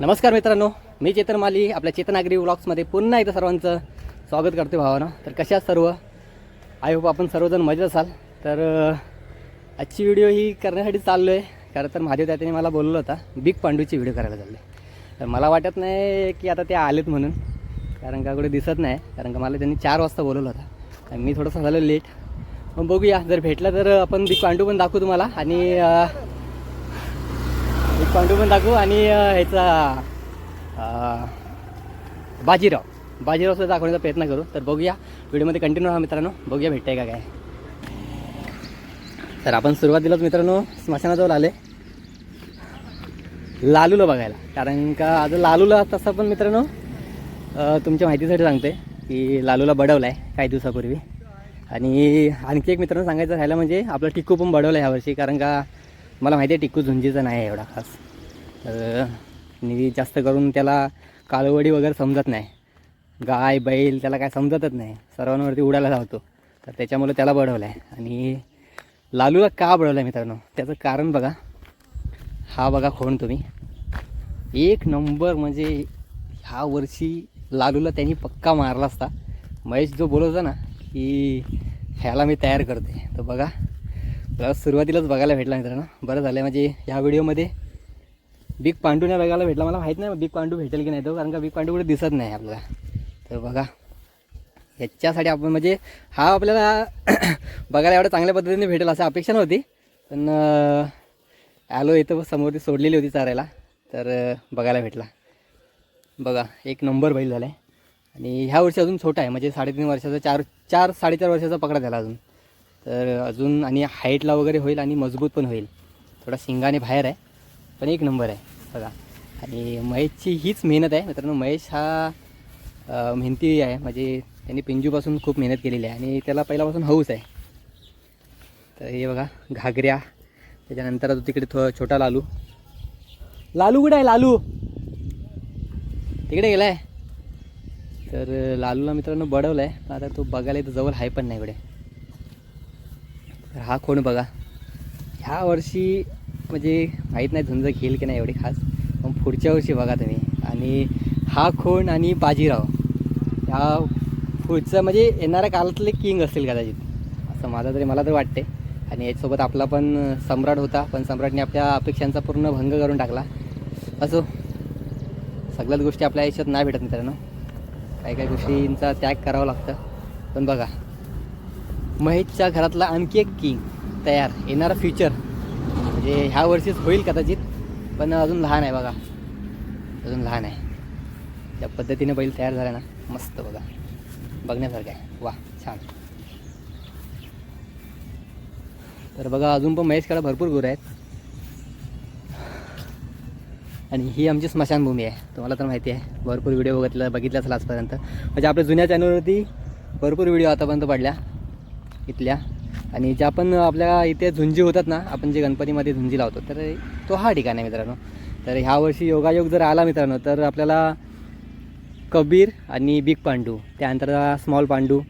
नमस्कार मित्रांनो मी चेतन माली आपल्या चेतनागरी व्लॉग्समध्ये पुन्हा एकदा सर्वांचं स्वागत करते भावानं. तर कशा सर्व? आय होप आपण सर्वजण मजेत असाल. तर आजची व्हिडिओ ही करण्यासाठी चाललो आहे खरं तर महादेव त्याने मला बोलवलं होता बिग पांडूची व्हिडिओ करायला चाललो आहे तर मला वाटत नाही की आता ते आलेत म्हणून कारण का कुठे दिसत नाही कारण का मला त्यांनी चार वाजता बोलवलं होता. आणि मी थोडंसं झालं लेट मग बघूया जर भेटला तर आपण बिग पांडू पण दाखवू तुम्हाला. आणि पांडू पण दाखवू आणि ह्याचा बाजीराव. बाजीराव सुद्धा दाखवण्याचा प्रयत्न करू. तर बघूया. व्हिडिओमध्ये कंटिन्यू हा मित्रांनो. बघूया भेटतंय का काय. तर आपण सुरुवातीलाच मित्रांनो स्मशानाजवळ आले लालूला बघायला. कारण का आज लालूला तसं पण मित्रांनो तुमच्या माहितीसाठी सांगते की लालूला बडवला आहे काही दिवसापूर्वी. आणि आणखी एक मित्रांनो सांगायचं राहिलं म्हणजे आपलं टिकू पण बडवलं आहे ह्यावर्षी कारण का मला माहिती आहे टिक्कू झुंजीचा नाही आहे एवढा खास. तर मी जास्त करून त्याला कालवडी वगैरे समजत नाही. गाय बैल त्याला काय समजतच नाही. सर्वांवरती उडायला लावतो. तर त्याच्यामुळे त्याला बडवलं आहे आणि लालूला का बडवलं आहे मित्रांनो? त्याचं कारण बघा. हा बघा खोण तुम्ही? एक नंबर म्हणजे ह्या वर्षी लालूला त्यांनी पक्का मारला असता. महेश जो बोलत होता ना की ह्याला मी तयार करते. तर बघा. मला सुरुवातीलाच बघायला भेटला मित्रांनो. बरं झालं म्हणजे ह्या व्हिडिओमध्ये बिग पांडू नाही बघायला भेटला. मला माहीत नाही बिग पांडू भेटेल की नाही तो कारण का बिग पांडू कुठे दिसत नाही आपल्याला. तर बघा ह्याच्यासाठी आपण म्हणजे हा आपल्याला बघायला एवढ्या चांगल्या पद्धतीने भेटेल असं अपेक्षा नव्हती. पण आलो इथं समोर ती सोडलेली होती चारायला. तर बघायला भेटला. बघा एक नंबर बैल झाला आहे आणि ह्या वर्षी अजून छोटा आहे. म्हणजे साडेतीन वर्षाचा चार चार साडेचार वर्षाचा पकडा झाला अजून. तर अजून आणि हाईटला वगैरे होईल आणि मजबूत पण होईल. थोडा शिंगाने बाहेर आहे पण एक नंबर आहे. बघा. आणि महेशची हीच मेहनत आहे. मित्रांनो महेश हा मेहनती आहे. म्हणजे त्यांनी पिंजूपासून खूप मेहनत केलेली आहे. आणि त्याला पहिल्यापासून हौस आहे. तर हे बघा घागऱ्या. त्याच्यानंतर तो तिकडे थो छोटा लालू. लालू कुठे आहे? लालू! तिकडे गेला आहे तर लालूला मित्रांनो बडवलं आहे आता तो बघायला तर जवळ आहे पण नाही इकडे. तर हा कोण बघा? ह्या वर्षी म्हणजे माहीत नाही झुंज घेईल की नाही एवढी खास पण पुढच्या वर्षी बघा तुम्ही. आणि हा खोण आणि बाजीराव. ह्या पुढचं म्हणजे येणाऱ्या काळातले किंग असतील कदाचित असं माझं तरी मला तर वाटते आणि याच्यासोबत आपला पण सम्राट होता पण सम्राटने आपल्या अपेक्षांचा पूर्ण भंग करून टाकला. असो सगळ्याच गोष्टी आपल्या आयुष्यात नाही भेटत मित्रांनो. काही काही गोष्टींचा त्याग करावा लागतं. पण बघा महेशच्या घरातला आणखी एक किंग तयार. येणारा फ्युचर म्हणजे ह्या वर्षीच होईल कदाचित पण अजून लहान आहे बघा. अजून लहान आहे. त्या पद्धतीने बैल तयार झाला ना. मस्त बघा. बघण्यासारखं आहे. वा छान. तर बघा अजून पण महेशकडे भरपूर गुरं आहेत. आणि ही आमची स्मशानभूमी आहे. तुम्हाला तर माहिती आहे. भरपूर व्हिडिओ बघितला बघितला असेल आजपर्यंत म्हणजे आपल्या जुन्या चॅनलवरती भरपूर व्हिडिओ आतापर्यंत पडल्या. इथल्या. आणि ज्या पण आपल्या इथे झुंजी होतात ना आपण जे गणपतीमध्ये झुंजी लावतो तर तो हा ठिकाण आहे मित्रांनो. तर ह्या वर्षी योगायोग जर आला मित्रांनो तर आपल्याला कबीर आणि बिग पांडू त्यानंतर स्मॉल पांडू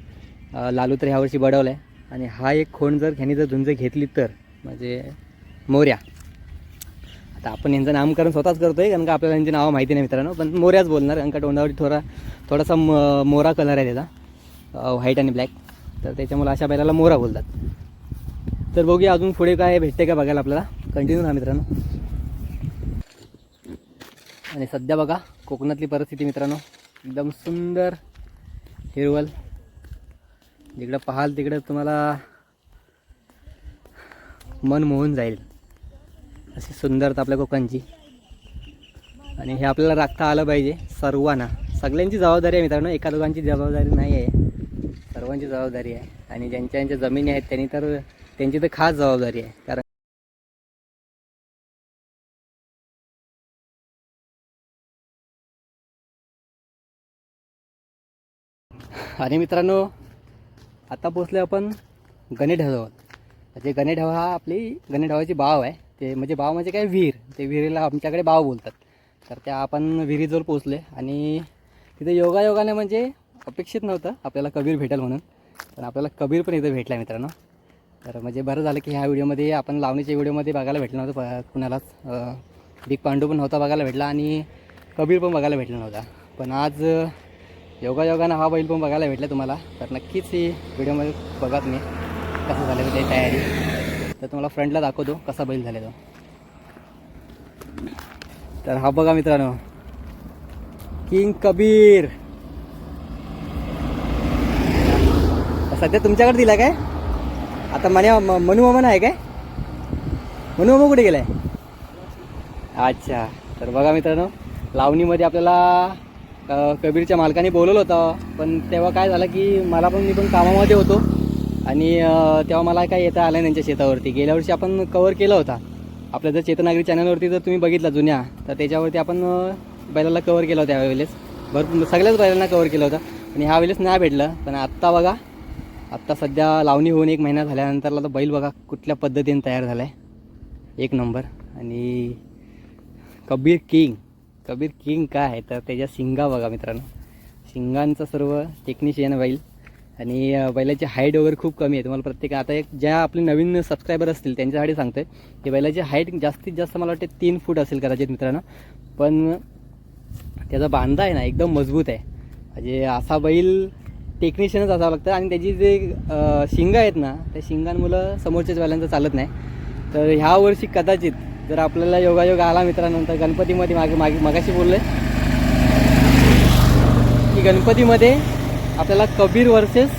लालू तर ह्यावर्षी बडवलं बडवला आहे आणि हा एक खोंड जर ह्यानी जर झुंज घेतली तर म्हणजे मोऱ्या आता आपण यांचं नामकरण स्वतःच करतो आहे कारण का आपल्याला यांची नावं माहिती नाही मित्रांनो पण मोऱ्याच बोलणार कारण का तोंडावरती थोडा थोडासा म मोरा कलर आहे त्याचा व्हाईट आणि ब्लॅक तर त्याच्यामुळे अशा बैलाला मोरा बोलतात. तर बघूया अजून पुढे काय भेटते का बघायला आपल्याला. कंटिन्यू राहा मित्रांनो. आणि सध्या बघा कोकणातली परिस्थिती मित्रांनो. एकदम सुंदर हिरवल जिकडं पाहाल तिकडं तुम्हाला मन मोहून जाईल. अशी सुंदरता आपल्या कोकणची. आणि हे आपल्याला राखता आलं पाहिजे सर्वांना. सगळ्यांची जबाबदारी आहे मित्रांनो. एका दोघांची जबाबदारी नाही आहे. सर्वांची जबाबदारी आहे. आणि ज्यांच्या ज्यांच्या जमिनी आहेत त्यांनी तर त्यांची तर खास जबाबदारी आहे. कारण आणि मित्रांनो आता पोचले आपण गणेढावात म्हणजे गणेढावा हा आपली गणेढावाची बाव आहे. ते म्हणजे बाव म्हणजे काय? विहीर. ते विहिरीला आमच्याकडे बाव बोलतात. तर त्या आपण विहिरीजवळ पोचले आणि तिथे योगायोगाने म्हणजे अपेक्षित नव्हतं. आपल्याला कबीर भेटेल म्हणून. पण आपल्याला कबीर पण इथे भेटला मित्रांनो. तर म्हणजे बरं झालं की ह्या व्हिडिओमध्ये आपण लावणीच्या व्हिडिओमध्ये बघायला भेटलं नव्हतं प- कुणालाच. बिग पांडू पण नव्हता बघायला भेटला आणि कबीर पण बघायला भेटला नव्हता. पण आज योगा योगायोगानं हा बैल पण बघायला भेटला तुम्हाला. तर नक्कीच ही व्हिडिओमध्ये बघा तुम्ही. कसं झालं ते तयारी. तर तुम्हाला फ्रंटला दाखवतो कसा बैल झाला तो तर हा बघा मित्रांनो. किंग कबीर. सध्या तुमच्याकडे दिला काय? आता मन्या म- मनू मामा आहे काय? मनू मामा कुठे गेलाय? अच्छा तर बघा मित्रांनो लावणीमध्ये आपल्याला कबीरच्या मालकाने बोलवलं होतं. पण तेव्हा काय झालं की मला पण मी पण कामामध्ये होतो. आणि तेव्हा मला काय येता आलं त्यांच्या शेतावरती. गेल्या वर्षी आपण कवर केला होता. आपल्या जर चेतनागरी चॅनलवरती जर तुम्ही बघितला जुन्या तर त्याच्यावरती आपण बैलाला कवर केलं होतं यावेळेस. भरपूर सगळ्याच बैलांना कवर केलं होतं. आणि ह्या वेळेस नाही भेटलं. पण आत्ता बघा आत्ता सध्या लावणी होऊन एक महिना झाल्यानंतरला तर बैल बघा कुठल्या पद्धतीने तयार झाला आहे एक नंबर. आणि कबीर किंग. कबीर किंग काय आहे? तर त्याच्या शिंगा बघा मित्रांनो. शिंगांचं सर्व टेक्निशियन बैल. आणि बैलाची हाईट वगैरे खूप कमी आहे. तुम्हाला प्रत्येक आता एक ज्या आपले नवीन सबस्क्रायबर असतील त्यांच्यासाठी सांगतोय. की बैलाची हाईट जास्तीत जास्त मला वाटते तीन फूट असेल कदाचित मित्रांनो. पण त्याचा बांधा आहे ना एकदम मजबूत आहे. म्हणजे असा बैल टेक्निशियनच असावं लागतं आणि त्याची जे शिंग शिंगा आहेत ना त्या शिंगांमुळं समोरच्याच वाल्यांचं चालत नाही. तर ह्या वर्षी कदाचित जर आपल्याला योगायोग आला मित्रांनंतर गणपतीमध्ये मागे मागे मगाशी बोलले की गणपतीमध्ये आपल्याला कबीर वर्सेस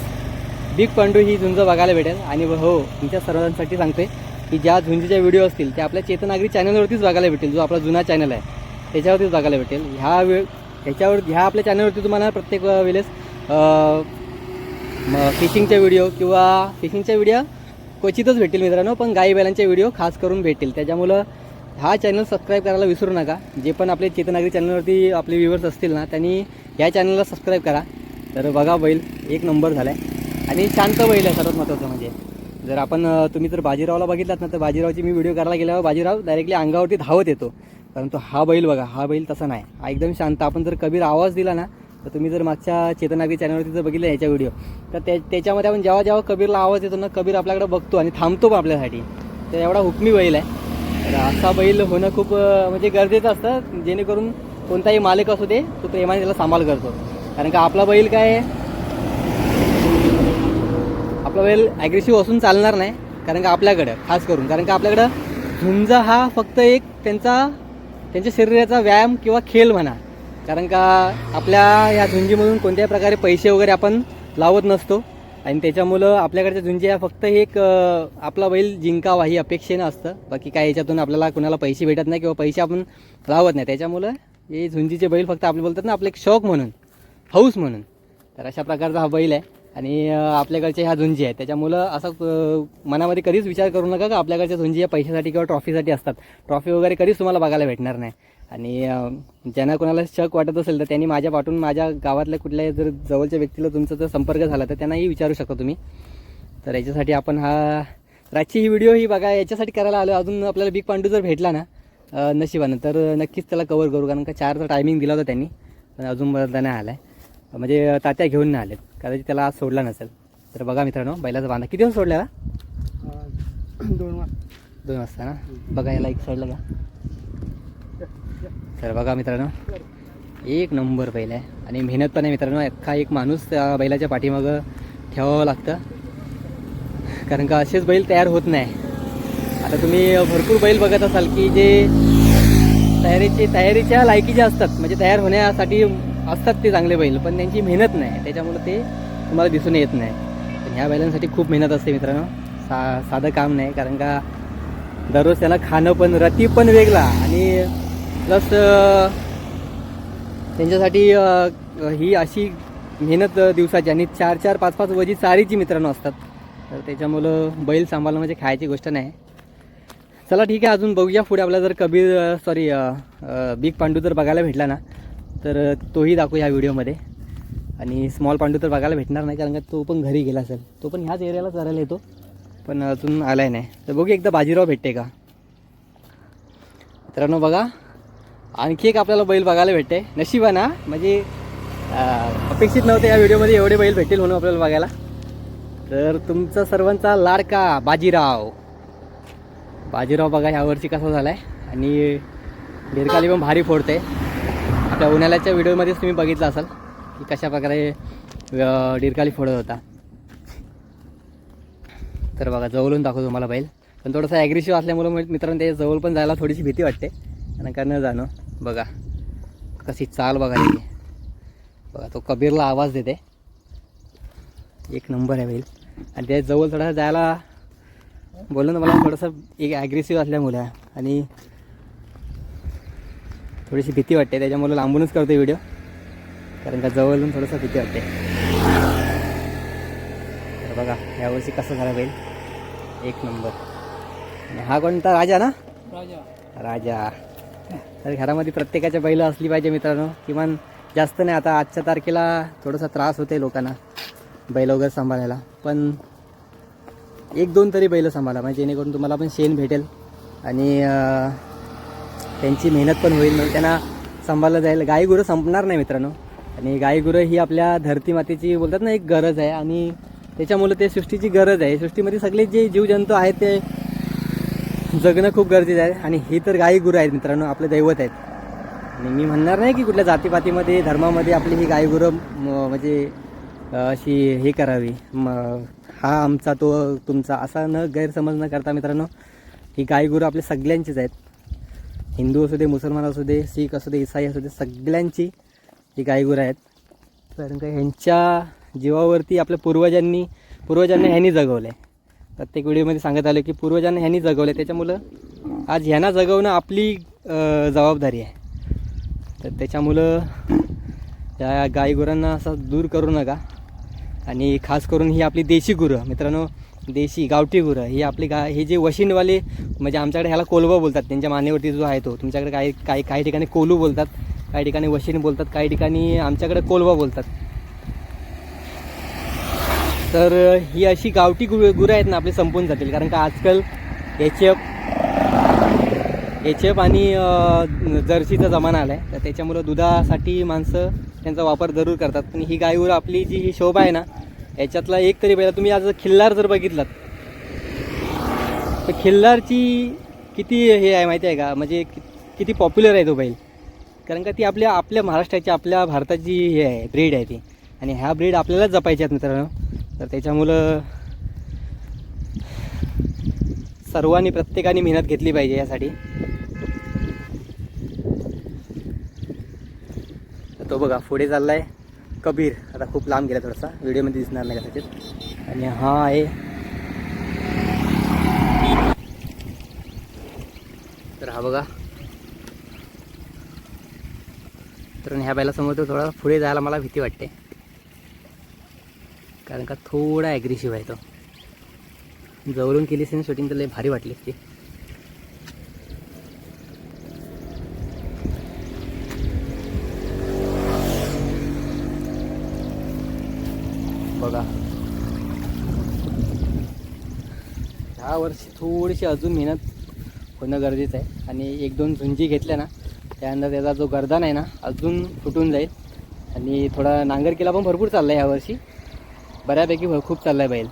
बिग पंडू ही झुंज बघायला भेटेल. आणि हो तुमच्या सर्वांसाठी सांगते की ज्या झुंजीच्या व्हिडिओ असतील त्या आपल्या चेतनागरी चॅनलवरतीच बघायला भेटेल जो आपला जुना चॅनल आहे त्याच्यावरतीच बघायला भेटेल. ह्या वेळ ह्याच्यावर ह्या आपल्या चॅनलवरती तुम्हाला प्रत्येक वेळेस फिशिंगचे व्हिडिओ किंवा फिशिंगचे व्हिडिओ क्वचितच भेटतील मित्रांनो पण गाई बैलांचे व्हिडिओ खास करून भेटतील. त्याच्यामुळं हा चॅनल सबस्क्राईब करायला विसरू नका. जे पण आपले चेतनागरी चॅनलवरती आपले व्ह्युअर्स असतील ना त्यांनी ह्या चॅनलला सबस्क्राईब करा. तर बघा बैल एक नंबर झाला आहे आणि शांत बैल आहे सर्वात महत्त्वाचं म्हणजे. जर आपण तुम्ही जर बाजीरावला बघितलात ना तर बाजीरावची मी व्हिडिओ करायला गेल्यावर बाजीराव डायरेक्टली अंगावरती धावत येतो. परंतु हा बैल बघा हा बैल तसा नाही. हा एकदम शांत. आपण जर कबीर आवाज दिला ना तर तुम्ही जर मागच्या चेतनागरी चॅनलवरती जर बघितलं याच्या व्हिडिओ तर त्या त्याच्यामध्ये आपण जेव्हा जेव्हा कबीरला आवाज येतो ना कबीर आपल्याकडे बघतो आणि थांबतो पण आपल्यासाठी. तर एवढा हुकमी बैल आहे. तर असा बैल होणं खूप म्हणजे गरजेचं असतं जेणेकरून कोणताही मालक असू दे तो प्रेमाने त्याला सांभाळ करतो. कारण का आपला बैल काय आपला बैल ॲग्रेसिव्ह असून चालणार नाही कारण का आपल्याकडं खास करून. कारण का आपल्याकडं झुंज हा फक्त एक त्यांचा त्यांच्या शरीराचा व्यायाम किंवा खेळ म्हणा. कारण का आपल्या या झुंजीमधून कोणत्याही प्रकारे पैसे वगैरे आपण लावत नसतो. आणि त्याच्यामुळं आपल्याकडच्या झुंजी ह्या फक्त एक आपला बैल जिंकावा ही अपेक्षेनं असतं. बाकी काय याच्यातून आपल्याला कुणाला पैसे भेटत नाही किंवा पैसे आपण लावत नाही. त्याच्यामुळं हे झुंजीचे बैल फक्त आपले बोलतात ना आपले एक शौक म्हणून हौस म्हणून. तर अशा प्रकारचा हा बैल आहे. आणि आपल्याकडच्या ह्या झुंजी आहेत त्याच्यामुळं असं मनामध्ये कधीच विचार करू नका का आपल्याकडच्या झुंजी या पैशासाठी किंवा ट्रॉफीसाठी असतात. ट्रॉफी वगैरे कधीच तुम्हाला बघायला भेटणार नाही. आणि ज्यांना कोणाला शक वाटत असेल तर त्यांनी माझ्या पाठून माझ्या गावातल्या कुठल्याही जर जवळच्या व्यक्तीला तुमचा जर संपर्क झाला तर त्यांनाही विचारू शकता तुम्ही. तर याच्यासाठी आपण हा रातची ही व्हिडिओ ही बघा याच्यासाठी करायला आलो अजून आपल्याला बिग पांडू जर भेटला ना नशिबानं तर नक्कीच त्याला कवर करू कारण का चारचा टायमिंग दिला होता त्यांनी पण अजून बदलता नाही आला आहे म्हणजे तात्या घेऊन नाही आलेत. कदाचित त्याला आज सोडला नसेल. तर बघा मित्रांनो बैलाचा बांधा. किती वाजता सोडला दोन दोन वाजता ना? बघा याला एक साईडला घ्या तर बघा मित्रांनो एक नंबर बैल आहे. आणि मेहनत पण आहे मित्रांनो अख्खा एक माणूस त्या बैलाच्या पाठीमागं ठेवावं लागतं. कारण का असेच बैल तयार होत नाही. आता तुम्ही भरपूर बैल बघत असाल की जे तयारीचे तयारीच्या लायकीचे असतात म्हणजे तयार होण्यासाठी असतात ते चांगले बैल पण त्यांची मेहनत नाही. त्याच्यामुळं ते तुम्हाला दिसून येत नाही. पण ह्या बैलांसाठी खूप मेहनत असते मित्रांनो. सा साधं काम नाही कारण का दररोज त्याला खाणं पण रती पण वेगळा आणि प्लस त्यांच्यासाठी ही अशी मेहनत दिवसाची आणि चार चार पाच पाच वजी चारीची मित्रांनो असतात. तर त्याच्यामुळं बैल सांभाळणं म्हणजे खायची गोष्ट नाही. चला ठीक आहे अजून बघूया पुढे आपल्याला जर कबीर सॉरी बिग पांडू जर बघायला भेटला ना तर तोही दाखवू ह्या व्हिडिओमध्ये. आणि स्मॉल पांडू तर बघायला भेटणार नाही कारण का तो पण घरी गेला असेल. तो पण ह्याच एरियाला चरायला येतो पण अजून आलाय नाही. तर बघू एकदा बाजीराव भेटते का? मित्रांनो बघा आणखी एक आपल्याला बैल बघायला भेटते. नशिबाना म्हणजे अपेक्षित नव्हते या व्हिडिओमध्ये एवढे बैल भेटतील म्हणून आपल्याला बघायला. तर तुमचा सर्वांचा लाडका बाजीराव. बाजीराव बघा ह्या वर्षी कसा झाला आहे आणि बिरकाली पण भारी फोडते. आपल्या उन्हाळ्याच्या व्हिडिओमध्येच तुम्ही बघितलं असाल की कशा प्रकारे डिरकाली फोडत होता. तर बघा जवळून दाखवतो तुम्हाला बैल. पण थोडंसं ॲग्रेसिव्ह असल्यामुळं मग मित्रांनो त्याच्याजवळ पण जायला थोडीशी भीती वाटते. आणि का न जाणं. बघा कशी चाल बघा बघा तो कबीरला आवाज देते. एक नंबर आहे बैल आणि त्या जवळ थोडा जायला बोललो ना मला थोडंसं एक ॲग्रेसिव्ह असल्यामुळे. आणि थोडीशी भीती वाटते त्याच्यामुळे लांबूनच करतो व्हिडिओ कारण का जवळून थोडंसं भीती वाटते. तर बघा यावर्षी कसं झालं बैल एक नंबर. आणि हा कोणता राजा ना? राजा. राजा. तर घरामध्ये प्रत्येकाच्या बैल असली पाहिजे मित्रांनो. किमान जास्त नाही आता आजच्या तारखेला थोडासा त्रास होते लोकांना बैल वगैरे सांभाळायला. पण एक दोन तरी बैल सांभाळा म्हणजे जेणेकरून तुम्हाला पण शेण भेटेल आणि त्यांची मेहनत पण होईल. म्हणजे त्यांना सांभाळलं जाईल. गाई गुरं संपणार नाही मित्रांनो. आणि गाई गुरं ही आपल्या धरती मातेची बोलतात ना एक गरज आहे. आणि त्याच्यामुळे ते सृष्टीची गरज आहे. सृष्टीमध्ये सगळे जे जीवजंतू आहेत ते जगणं खूप गरजेचं आहे आणि ही तर गाई गुरं आहेत मित्रांनो आपले दैवत आहेत. आणि मी म्हणणार नाही की कुठल्या जातीपातीमध्ये धर्मामध्ये आपली ही गाई गुरं म- म्हणजे अशी हे करावी. म हा आमचा तो तुमचा असा न गैरसमज न करता मित्रांनो ही गाई गुरं आपल्या सगळ्यांचीच आहेत. हिंदू असू दे मुसलमान असू दे शीख असू दे इसाई असू दे सगळ्यांची ही गाई गुरं आहेत. कारण का ह्यांच्या जीवावरती आपल्या पूर्वजांनी पूर्वजांनी ह्यांनी जगवलं आहे प्रत्येक व्हिडिओमध्ये सांगत आलो की पूर्वजांना ह्यांनी जगवलं त्याच्यामुळं आज ह्यांना जगवणं आपली जबाबदारी आहे. तर त्याच्यामुळं या गाई गुरांना असं दूर करू नका. आणि खास करून ही आपली देशी गुरं. मित्रांनो देशी गावठी गुरं ही आपली गा हे जे वशिंडवाले म्हणजे आमच्याकडे ह्याला कोलवा बोलतात. त्यांच्या मानेवरती जो आहे तो. तुमच्याकडे काही काही काही ठिकाणी कोलू बोलतात काही ठिकाणी वशिंड बोलतात काही ठिकाणी आमच्याकडे कोलवा बोलतात. तर ही अशी गावठी गु गुरं आहेत ना आपली संपून जातील. कारण का आजकाल एच एफ एच एफ आणि जर्सीचा जमाना आला आहे तर त्याच्यामुळं दुधासाठी माणसं त्यांचा वापर जरूर करतात. पण ही गाय आपली जी ही शोभा आहे ना याच्यातला एक तरी पहिला तुम्ही आज खिल्लार जर बघितलात तर खिल्लारची किती हे आहे माहिती आहे का? म्हणजे किती पॉप्युलर आहे तो बैल. कारण का ती आपल्या आपल्या महाराष्ट्राची आपल्या भारताची हे आहे ब्रीड आहे ती. आणि ह्या ब्रीड आपल्याला जपायच्या आहेत मित्रांनो. तर त्याच्यामुळं सर्वांनी प्रत्येकाने मेहनत घेतली पाहिजे यासाठी. तर तो बघा पुढे चालला आहे कबीर. आता खूप लांब गेला थोडासा. व्हिडिओमध्ये दिसणार नाही कदाचित. आणि हा आहे. तर हा बघा. तर ह्या बैलासमोर तो थोडा. पुढे जायला मला भीती वाटते. कारण का थोडा ॲग्रेसिव्ह आहे तो. जवळून केली असेल शूटिंग तर लय भारी वाटली ती बघा. ह्या वर्षी थोडीशी अजून मेहनत होणं गरजेचं आहे. आणि एक दोन झुंजी घेतल्या ना त्यानंतर त्याचा जो गर्दान आहे ना अजून फुटून जाईल. आणि थोडा नांगर केला पण भरपूर चालला आहे यावर्षी बऱ्यापैकी भर खूप चालला आहे बैल.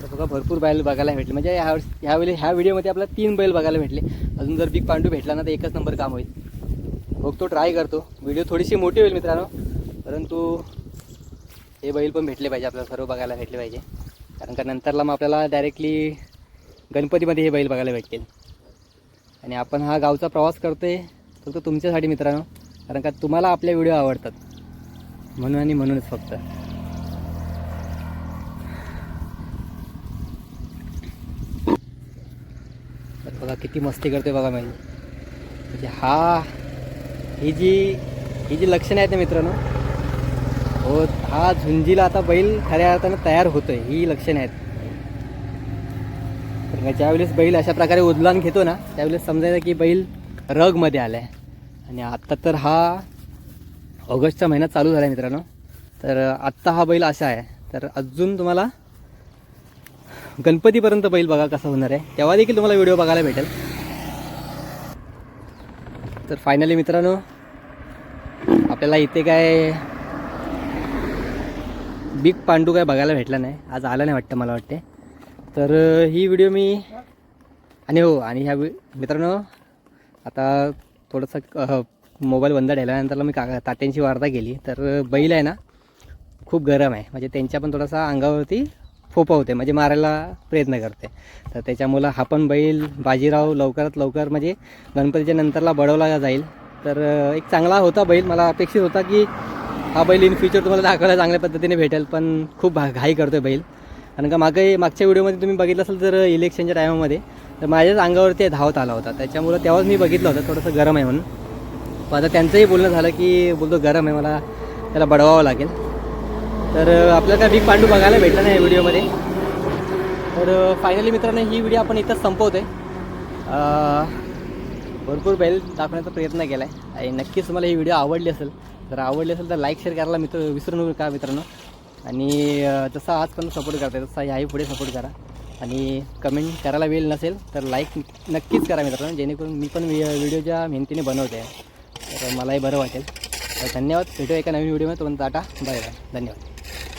तर बघा भरपूर बैल बघायला भेटले. म्हणजे ह्या ह्या ह्यावेळी ह्या व्हिडिओमध्ये आपल्याला तीन बैल बघायला भेटले. अजून जर बिग पांडू भेटला ना तर एकच नंबर काम होईल. बघतो ट्राय करतो. व्हिडिओ थोडीशी मोठी होईल मित्रांनो. परंतु हे बैल पण भेटले पाहिजे आपल्याला सर्व बघायला भेटले पाहिजे. कारण का नंतरला मग आपल्याला डायरेक्टली गणपतीमध्ये हे बैल बघायला भेटतील. आणि आपण हा गावचा प्रवास करतोय फक्त तुमच्यासाठी मित्रांनो. कारण का तुम्हाला आपले व्हिडिओ आवडतात. म्हणून आणि म्हणूनच फक्त. बघा किती मस्ती करतोय बघा मी. म्हणजे हा ही जी ही जी लक्षणं आहेत ना मित्रांनो हो हा झुंजीला आता बैल खऱ्या अर्थानं तयार होतोय ही लक्षणं आहेत. ज्यावेळेस बैल अशा प्रकारे उदलान घेतो ना त्यावेळेस समजायचं की बैल रगमध्ये आला आहे आणि आत्ता तर हा ऑगस्टचा महिना चालू झाला आहे मित्रांनो. तर आत्ता हा बैल असा आहे. तर अजून तुम्हाला गणपतीपर्यंत बैल बघा कसा होणार आहे. तेव्हा देखील तुम्हाला व्हिडिओ बघायला भेटेल. तर फायनली मित्रांनो आपल्याला इथे काय बिग पांडू काय बघायला भेटला नाही. आज आला नाही वाटतं मला वाटते तर ही व्हिडिओ मी आणि हो आणि ह्या वि- मित्रांनो आता थोडंसं मोबाईल बंद ठेवल्यानंतरला मी का तात्यांची वार्ता केली. तर बैल आहे ना खूप गरम आहे. म्हणजे त्यांच्या पण थोडासा अंगावरती फोपवते म्हणजे मारायला प्रयत्न करते. तर त्याच्यामुळं हा पण बैल बाजीराव लवकरात लवकर म्हणजे गणपतीच्या नंतरला बडवला जाईल. तर एक चांगला होता बैल. मला अपेक्षित होता की हा बैल इन फ्युचर तुम्हाला दाखवायला चांगल्या पद्धतीने भेटेल. पण खूप भा घाई करतो बैल. कारण का मागे मागच्या व्हिडिओमध्ये तुम्ही बघितलं असेल तर इलेक्शनच्या टायमामध्ये तर माझ्याच अंगावरती धावत आला होता. त्याच्यामुळं तेव्हाच मी बघितलं होतं. थोडंसं गरम आहे म्हणून. आता त्यांचंही बोलणं झालं की बोलतो गरम आहे मला त्याला बडवावं लागेल. तर आपल्याला काय बिग पांडू बघायला भेटला नाही व्हिडिओमध्ये. तर फायनली मित्रांनो ही व्हिडिओ आपण इथंच संपवतो आहे भरपूर बैल दाखवण्याचा प्रयत्न केला आहे आणि नक्कीच तुम्हाला ही व्हिडिओ आवडली असेल जर आवडली असेल तर लाईक शेअर करायला मित्र विसरू नका मित्रांनो. आणि जसा जसा आजपर्यंत सपोर्ट करताय तसा ह्याही पुढे सपोर्ट करा. आणि कमेंट करायला वेळ नसेल तर लाईक नक्कीच करा मित्रांनो जेणेकरून मी पण व्हिडिओच्या मेहनतीने बनवते तर मलाही बरं वाटेल. धन्यवाद. भेटू एका नवीन व्हिडिओमध्ये. तुम्हाला टाटा. Bye bye. धन्यवाद.